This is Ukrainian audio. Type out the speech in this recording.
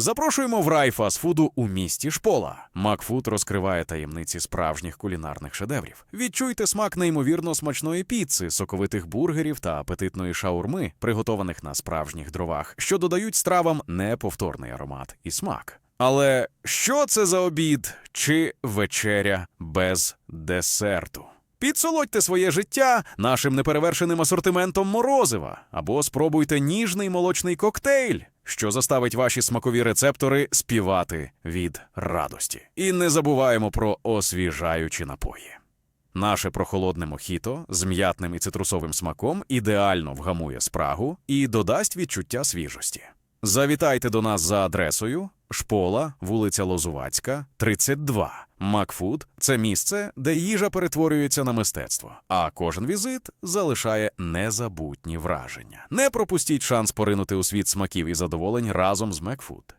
Запрошуємо в рай фастфуду у місті Шпола. Макфуд розкриває таємниці справжніх кулінарних шедеврів. Відчуйте смак неймовірно смачної піци, соковитих бургерів та апетитної шаурми, приготованих на справжніх дровах, що додають стравам неповторний аромат і смак. Але що це за обід чи вечеря без десерту? Підсолодьте своє життя нашим неперевершеним асортиментом морозива або спробуйте ніжний молочний коктейль, що заставить ваші смакові рецептори співати від радості. І не забуваємо про освіжаючі напої. Наше прохолодне мохіто з м'ятним і цитрусовим смаком ідеально вгамує спрагу і додасть відчуття свіжості. Завітайте до нас за адресою Шпола, вулиця Лозувацька, 32. Макфуд це місце, де їжа перетворюється на мистецтво, а кожен візит залишає незабутні враження. Не пропустіть шанс поринути у світ смаків і задоволень разом з Макфуд.